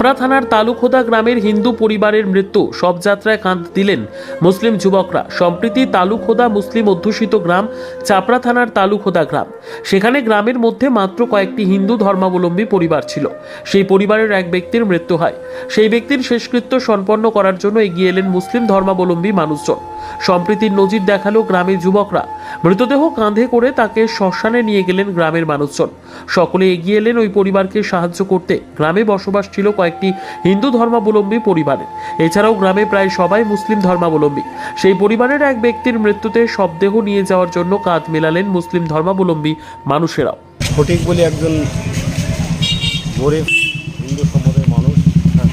চাপড়া থানার তালুখোদা গ্রামের হিন্দু পরিবারের মৃত্যু। সব যাত্রায় কাঁদ দিলেন মুসলিম যুবকরা। সম্প্রীতি তালুখোদা মুসলিম অধ্যুষিত গ্রাম চাপড়া থানার তালুখোদা গ্রাম। সেখানে গ্রামের মধ্যে মাত্র কয়েকটি হিন্দু ধর্মাবলম্বী পরিবার ছিল। সেই পরিবারের এক ব্যক্তির মৃত্যু হয়। সেই ব্যক্তির শেষকৃত্য সম্পন্ন করার জন্য এগিয়ে এলেন মুসলিম ধর্মাবলম্বী মানুষজন। সম্প্রীতির নজির দেখাল গ্রামের যুবকরা। মৃতদেহ কাঁধে করে তাকে শ্মশানে নিয়ে গেলেন গ্রামের মানুষজন। সকলে এগিয়ে এলেন ওই পরিবারকে সাহায্য করতে। গ্রামে বসবাস ছিল কয়েকটি হিন্দু ধর্মাবলম্বী পরিবারের এছাড়াও গ্রামে প্রায় সবাই মুসলিম ধর্মাবলম্বী। সেই পরিবারের এক ব্যক্তির মৃত্যুতে শবদেহ নিয়ে যাওয়ার জন্য কাঁধ মেলালেন মুসলিম ধর্মাবলম্বী মানুষেরাও। ফটিক বলে একজন গরিব হিন্দু সম্প্রদায়ের মানুষ হ্যাঁ,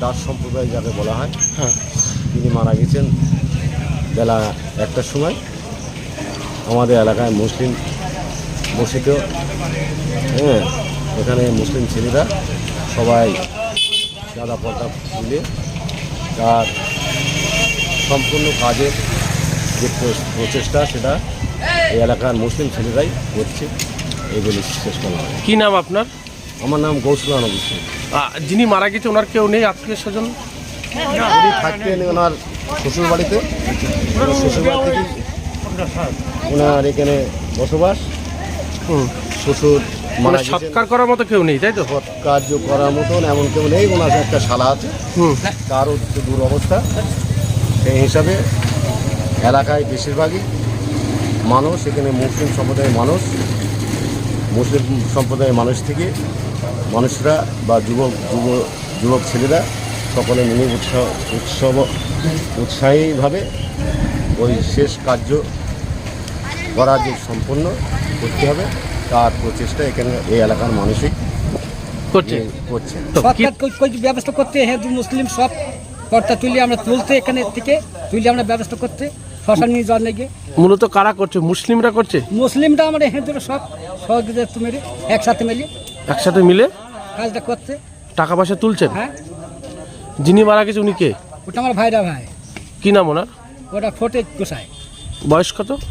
দাস সম্প্রদায় যাকে বলা হয় হ্যাঁ। তিনি মারা গেছেন। বেলা একটার সময় আমাদের এলাকায় মুসলিম বসিত। হ্যাঁ এখানে মুসলিম ছেলেরা সবাই গাঁদা পর্দা মিলে তার সম্পূর্ণ কাজের যে প্র- প্রচেষ্টা সেটা এই এলাকার মুসলিম ছেলেরাই করছে। এইগুলি শেষ করা হয় কি নাম আপনার? আমার নাম গৌসুল নবী আহ, যিনি মারা গেছে ওনার কেউ নেই? আত্মীয় স্বজন? উনি থাকতেন ওনার শ্বশুর বাড়িতে ওনার শ্বশুর বাড়ি ওনার এখানে বসবাস। শ্বশুর মানে সৎকার করার মতো কেউ নেই তাই তো? কার্য করার মতন এমন কেউ নেই ওনার একটা শালা আছে। তারও দূর অবস্থা। সেই হিসাবে এলাকায় বেশিরভাগই মানুষ এখানে মুসলিম সম্প্রদায়ের মানুষ। মুসলিম সম্প্রদায়ের মানুষ থেকে মানুষরা বা যুবক যুব যুবক ছেলেরা সকলে মিলে উৎসাহ উৎসব উৎসাহীভাবে ওই শেষ কার্য করা যে সম্পূর্ণ করতে হবে তার প্রচেষ্টা এখানে এই এলাকার মানুষই করছে। করছে। ব্যবস্থা করতে হিন্দু মুসলিম সব কর্তা তুলি আমরা তুলতে এখানে থেকে তুলে আমরা ব্যবস্থা করতে শ্মশান নিয়ে যাওয়ার নাকি মূলত কারা করছে? মুসলিমরা করছে? মুসলিমরা আমরা হিন্দুরা সব সহযোগিতা মেরে একসাথে মিলে। একসাথে মিলে? কাজটা করতে। টাকা পয়সা তুলছেন? হ্যাঁ। যিনি মারা গেছে উনি কে? ওটা আমার ভাইরা ভাই। কি নাম ওনার? ওটা ফোটে গোসাই। বয়স কত?